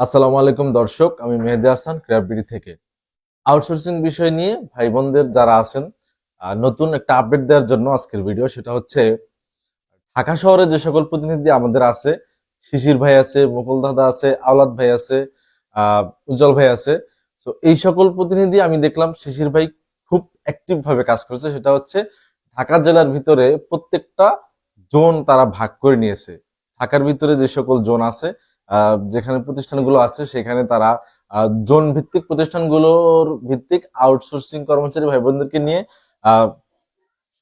আসসালামু আলাইকুম দর্শক, আমি মেহেদি হাসান ক্র্যাববিডি থেকে। আউটসোর্সিং বিষয় নিয়ে ভাই বোনদের যারা আছেন নতুন একটা আপডেট দেওয়ার জন্য আজকের ভিডিও সেটা হচ্ছে, ঢাকা শহরে যে সকল প্রতিনিধি আমাদের আছে, শিশির ভাই আছে মুকুল দাদা আছে, আওলাদ ভাই আছে উজ্জ্বল ভাই আছে। তো এই সকল প্রতিনিধি আমি দেখলাম, শিশির ভাই খুব অ্যাক্টিভ ভাবে কাজ করছে, সেটা হচ্ছে ঢাকা জেলার ভিতরে প্রত্যেকটা জোন তারা ভাগ করে নিয়েছে। ঢাকার ভিতরে যে সকল জোন আছে যেখানে প্রতিষ্ঠানগুলো আছে, সেখানে তারা জোন ভিত্তিক প্রতিষ্ঠানগুলোর ভিত্তিক আউটসোর্সিং কর্মচারী ভাই বোনদেরকে নিয়ে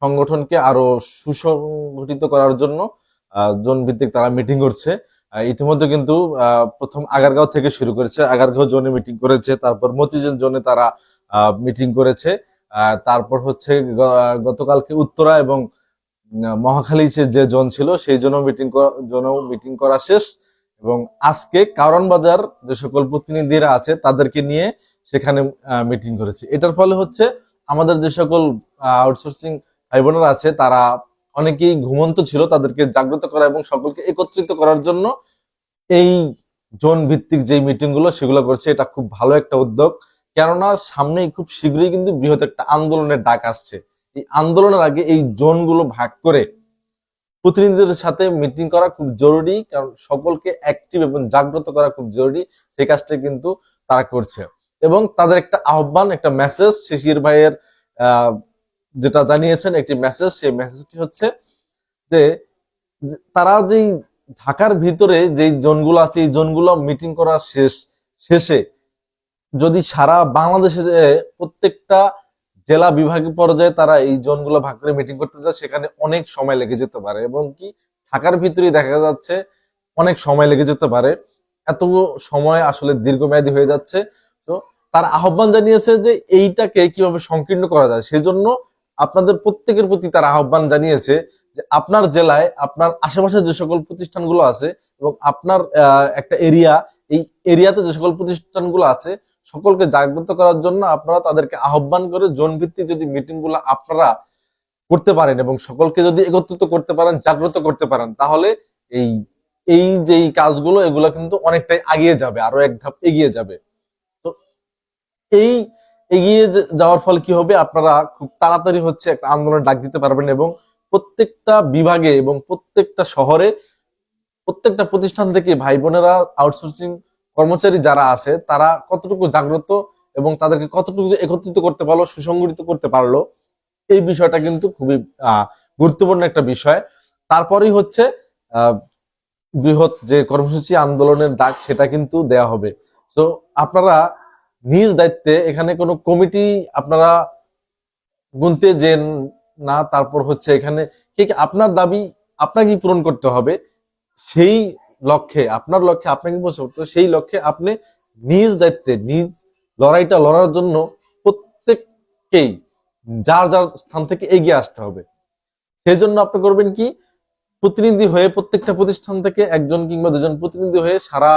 সংগঠনকে আরও সুসংগঠিত করার জন্য জোন ভিত্তিক তারা মিটিং করছে। ইতিমধ্যে কিন্তু প্রথম আগারগাঁও থেকে শুরু করেছে। আগারগাঁও জোনে মিটিং করেছে, তারপর মতিঝিল জোনে তারা মিটিং করেছে। তারপর হচ্ছে গতকালকে উত্তরা এবং মহাখালী যে যে জোন ছিল, সেই জন্য মিটিং জন্য মিটিং করা শেষ। এবং আজকে কারণ বাজার যে সকল প্রতিনিধিরা আছে, তাদেরকে নিয়ে সেখানে মিটিং করেছে। এটার ফলে হচ্ছে আমাদের যে সকল আউটসোর্সিং ভাই বোনেরা আছে, তারা অনেকেই ঘুমন্ত ছিল, তাদেরকে জাগ্রত করা এবং সকলকে একত্রিত করার জন্য এই জোন ভিত্তিক যে মিটিংগুলো, সেগুলো করছে। এটা খুব ভালো একটা উদ্যোগ। কেননা সামনেই খুব শীঘ্রই কিন্তু বৃহৎ একটা আন্দোলনের ডাক আসছে। এই আন্দোলনের আগে এই জোনগুলো ভাগ করে প্রতিনিধিদের সাথে মিটিং করা খুব জরুরি, কারণ সকলকে অ্যাক্টিভ এবং জাগ্রত করা খুব জরুরি। সেই কাজটা কিন্তু তারা করছে। এবং তাদের একটা আহ্বান, একটা মেসেজ শিশির ভাইয়ের যেটা জানিয়েছেন, একটি মেসেজ সেই মেসেজটি হচ্ছে যে তারা যেই ঢাকার ভিতরে যেই জোনগুলো আছে, এই জোনগুলো মিটিং করা শেষ, শেষে যদি সারা বাংলাদেশে প্রত্যেকটা জেলা বিভাগীয় পর্যায়ে তারা এই জোনগুলো ভাগ করে মিটিং করতে চায়, সেখানে অনেক সময় লেগে যেতে পারে এবং কি ঢাকার ভিতরেই দেখা যাচ্ছে অনেক সময় লেগে যেতে পারে। এত সময় আসলে দীর্ঘমেয়াদী হয়ে যাচ্ছে। তো তার আহ্বান জানিয়েছে যে এইটাকে কীভাবে সংকীর্ণ করা যায়, সেজন্য আপনাদের প্রত্যেকের প্রতি তার আহ্বান জানিয়েছে যে আপনার জেলায়, আপনার আশেপাশে যে সকল প্রতিষ্ঠানগুলো আছে এবং আপনার একটা এরিয়া এই এরিয়াতে যে সকল প্রতিষ্ঠানগুলো আছে, সকলকে জাগ্রত করার জন্য আপনারা তাদেরকে আহ্বান করে জোন ভিত্তিক যদি মিটিংগুলো আপনারা করতে পারেন এবং সকলকে যদি একত্রিত করতে পারেন, জাগ্রত করতে পারেন, তাহলে এই এই যে কাজগুলো, এগুলো কিন্তু অনেকটাই এগিয়ে যাবে, আরও এক ধাপ এগিয়ে যাবে। তো এই এগিয়ে যাওয়ার ফলে কি হবে? আপনারা খুব তাড়াতাড়ি হচ্ছে একটা আন্দোলন ডাক দিতে পারবেন এবং প্রত্যেকটা বিভাগে এবং প্রত্যেকটা শহরে প্রত্যেকটা প্রতিষ্ঠান থেকে ভাই বোনেরা আউটসোর্সিং কর্মচারী যারা আছে, তারা কতটুকু জাগ্রত এবং তাদেরকে কতটুকু একত্রিত করতে পারল, সুসংগঠিত করতে পারল, এই বিষয়টা কিন্তু খুবই গুরুত্বপূর্ণ একটা বিষয়। তারপরেই হচ্ছে বৃহৎ যে কর্মসূচি আন্দোলনের ডাক, সেটা কিন্তু দেয়া হবে। তো আপনারা নিজ দায়িত্বে এখানে কোনো কমিটি আপনারা গুনতে যে না, তারপর হচ্ছে এখানে, কি কি আপনার দাবি আপনাকে পূরণ করতে হবে। সেই লক্ষ্যে, আপনার লক্ষ্যে আপনাকে পৌঁছে করতে সেই লক্ষ্যে আপনি নিজ দায়িত্বে, নিজ লড়াইটা লড়ার জন্য প্রত্যেককেই, যার যার স্থান থেকে এগিয়ে আসতে হবে। সেই জন্য আপনি করবেন কি? প্রতিনিধি হয়ে প্রত্যেকটা প্রতিষ্ঠান থেকে একজন কিংবা দুজন প্রতিনিধি হয়ে সারা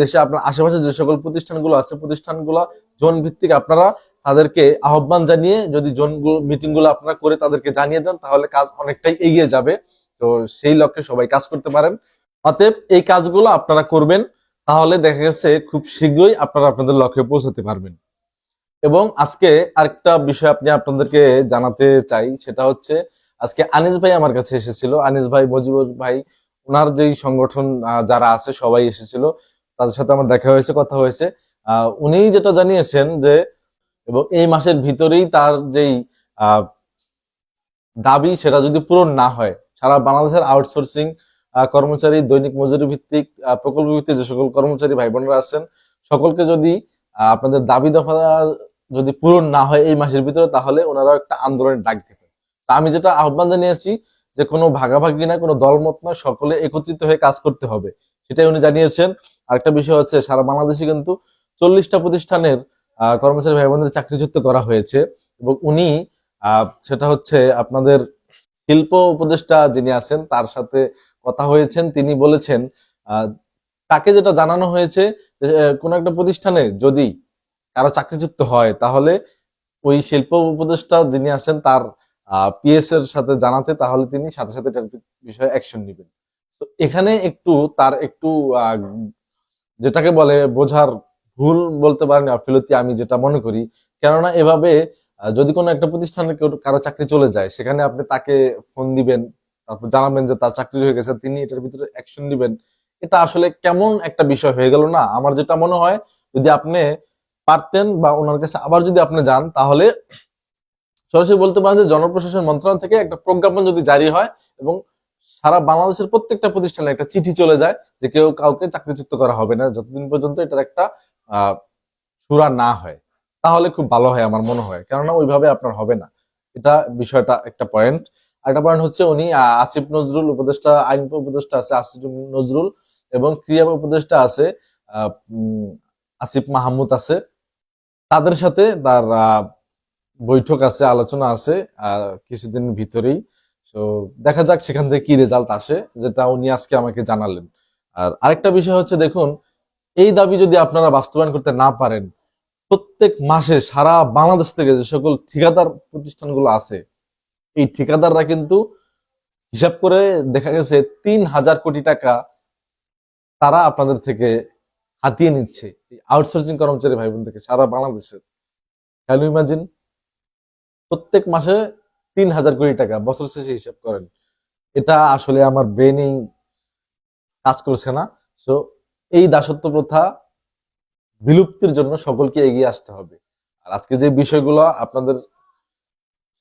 দেশে আপনার আশেপাশে যে সকল প্রতিষ্ঠানগুলো আছে, প্রতিষ্ঠানগুলো জোন ভিত্তিক আপনারা তাদেরকে আহ্বান জানিয়ে যদি জোন মিটিংগুলো আপনারা করে তাদেরকে জানিয়ে দেন, তাহলে কাজ অনেকটাই এগিয়ে যাবে। তো সেই লক্ষ্যে সবাই কাজ করতে পারেন। অতএব এই কাজগুলো আপনারা করবেন, তাহলে দেখা গেছে খুব শীঘ্রই আপনারা আপনাদের লক্ষ্যে পৌঁছাতে পারবেন। এবং আজকে আরেকটা বিষয় আপনি আপনাদেরকে জানাতে চাই, সেটা হচ্ছে আজকে আনিস ভাই আমার কাছে এসেছিল। আনিস ভাই, মজিবুর ভাই, ওনার যেই সংগঠন যারা আছে, সবাই এসেছিল। তাদের সাথে আমার দেখা হয়েছে, কথা হয়েছে। উনি যেটা জানিয়েছেন যে, এবং এই মাসের ভিতরেই তার যেই দাবি সেটা যদি পূরণ না হয় সারা বাংলাদেশের আউটসোর্সিং কর্মচারী, দৈনিক মজুরি ভিত্তিক প্রকল্প ভিত্তিক যে সকল কর্মচারী ভাই বোনেরা আছেন, সকলকে যদি আপনাদের দাবি দফা যদি পূরণ না হয় এই মাসের ভিতরে, তাহলে ওনারা একটা আন্দোলনের ডাক দেবেন। আমি যেটা আহ্বান জানিয়েছি যে কোনো ভাগাভাগি না, কোনো দলমত নয়, সকলে একত্রিত হয়ে কাজ করতে হবে, সেটাই উনি জানিয়েছেন। আরেকটা বিষয় হচ্ছে, সারা বাংলাদেশে কিন্তু চল্লিশটা প্রতিষ্ঠানের কর্মচারী ভাই বোনদের চাকরিযুক্ত করা হয়েছে এবং উনি সেটা হচ্ছে আপনাদের শিল্প উপদেষ্টা যিনি আছেন, তার সাথে কথা হয়েছেন। তিনি বলেছেন তাকে যেটা জানানো হয়েছে কোনো একটা প্রতিষ্ঠানে যদি কারও চাকরিচ্যুত হয়, তাহলে ওই শিল্প উপদেষ্টা যিনি আছেন, তার পিএস এর সাথে জানাতে, তাহলে তিনি সাথে সাথে বিষয়ে অ্যাকশন নেবেন। তো এখানে একটু, তার একটু যেটাকে বলে বোঝার ভুল বলতে পারেন গাফিলতি আমি যেটা মনে করি। কেননা এভাবে যদি কোনো একটা প্রতিষ্ঠানে কেউ কারও চাকরি চলে যায়, সেখানে আপনি তাকে ফোন দিবেন, তারপর জানাবেন যে তার চাকরি হয়ে গেছে, তিনি এটার ভিতরে অ্যাকশন দিবেন এটা আসলে কেমন একটা বিষয় হয়ে গেল না? আমার যেটা মনে হয়, যদি আপনি পারতেন বা ওনার কাছে আবার যদি আপনি যান, তাহলে সরাসরি বলতে পারেন যে জনপ্রশাসন মন্ত্রণালয় থেকে একটা প্রজ্ঞাপন যদি জারি হয় এবং সারা বাংলাদেশের প্রত্যেকটা প্রতিষ্ঠানে একটা চিঠি চলে যায় যে কেউ কাউকে চাকরিচ্যুত করা হবে না, যতদিন পর্যন্ত এটার একটা, আহ, সুরা না হয়। তাহলে খুব ভালো হয় আমার মনে হয়। কেননা ওইভাবে আপনার হবে না। এটা বিষয়টা একটা পয়েন্ট একটা পয়েন্ট হচ্ছে উনি আসিফ নজরুল উপদেষ্টা, আইন উপদেষ্টা আছে, আসিফ নজরুল এবং ক্রিয়া উপদেষ্টা আছে আসিফ মাহমুদ আছে। তাদের সাথে তার বৈঠক আছে, আলোচনা আছে কিছুদিন ভিতরেই। তো দেখা যাক সেখান থেকে কি রেজাল্ট আসে, যেটা উনি আজকে আমাকে জানালেন। আর আরেকটা বিষয় হচ্ছে, দেখুন, এই দাবি যদি আপনারা বাস্তবায়ন করতে না পারেন প্রত্যেক মাসে সারা বাংলাদেশ থেকে যে সকল ঠিকাদার প্রতিষ্ঠানগুলো আছে, এই ঠিকাদাররা কিন্তু হিসাব করে দেখা গেছে তিন হাজার কোটি টাকা তারা আপনাদের থেকে হাতিয়ে নিচ্ছে। এই আউটসোর্সিং কর্মচারী ভাই বোন থেকে সারা বাংলাদেশের। হ্যালো ইমাজিন প্রত্যেক মাসে তিন হাজার কোটি টাকা বছর শেষে হিসাব করেন। এটা আসলে আমার ব্রেনেই কাজ করছে না। সো এই দাসত্ব প্রথা বিলুপ্তির জন্য সকলকে এগিয়ে আসতে হবে। আর আজকে যে বিষয়গুলো আপনাদের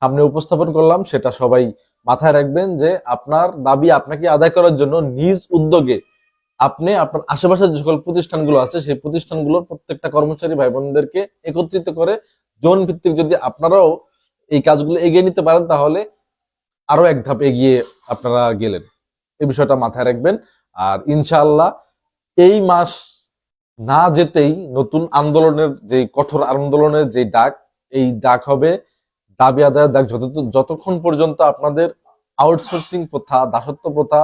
সামনে উপস্থাপন করলাম, সেটা সবাই মাথায় রাখবেন যে আপনার দাবি আপনাকে আদায় করার জন্য নিজ উদ্যোগে আপনি আপনার আশেপাশের যে সকল প্রতিষ্ঠানগুলো আছে, সেই প্রতিষ্ঠানগুলোর প্রত্যেকটা কর্মচারী ভাই বোনদেরকে একত্রিত করে জোন ভিত্তিক যদি আপনারাও এই কাজগুলো এগিয়ে নিতে পারেন, তাহলে আরও এক ধাপ এগিয়ে আপনারা গেলেন। এই বিষয়টা মাথায় রাখবেন। আর ইনশাআল্লাহ এই মাস না যেতেই নতুন আন্দোলনের যে কঠোর আন্দোলনের যে ডাক, এই ডাক হবে দাবি আদায়ের ডাক। যত যতক্ষণ পর্যন্ত আপনাদের আউটসোর্সিং প্রথা, দাসত্ব প্রথা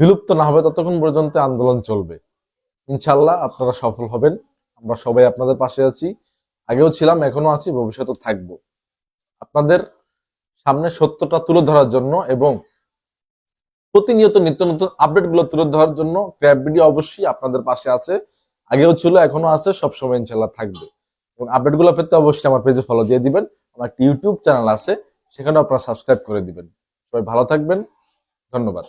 বিলুপ্ত না হবে, ততক্ষণ পর্যন্ত আন্দোলন চলবে। ইনশাল্লাহ আপনারা সফল হবেন। আমরা সবাই আপনাদের পাশে আছি। আগেও ছিলাম, এখনও আছি ভবিষ্যতে থাকব। আপনাদের সামনে সত্যটা তুলে ধরার জন্য এবং প্রতিনিয়ত নিত্য নতুন আপডেটগুলো তুলে ধরার জন্য ক্র্যাব ভিডিও অবশ্যই আপনাদের পাশে আছে। আগেও ছিল, এখনও আছে, সবসময় ইনশাল্লাহ থাকবে। এবং আপডেটগুলো পেতে অবশ্যই আমার পেজে ফলো দিয়ে দিবেন। আমার একটা ইউটিউব চ্যানেল আছে সেখানে আপনারা সাবস্ক্রাইব করে দিবেন। সবাই ভালো থাকবেন। ধন্যবাদ।